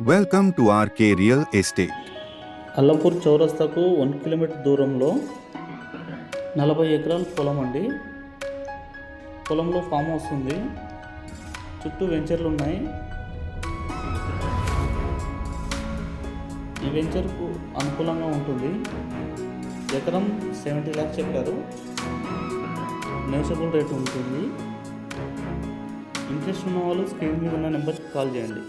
Welcome to RK real estate Allampur చౌరస్తాకు one kilometre దూరంలో నలభై ఎకరాల పొలం అండి. పొలంలో ఫామ్ హౌస్ ఉంది. చుట్టూ వెంచర్లు ఉన్నాయి. ఈ వెంచర్కు అనుకూలంగా ఉంటుంది. ఎకరం సెవెంటీ ల్యాక్స్ చెప్పారు. నెగోషియబుల్ రేట్ ఉంటుంది. ఇంట్రెస్ట్ ఉన్న వాళ్ళు స్క్రీన్ మీద ఉన్న నెంబర్కి కాల్ చేయండి.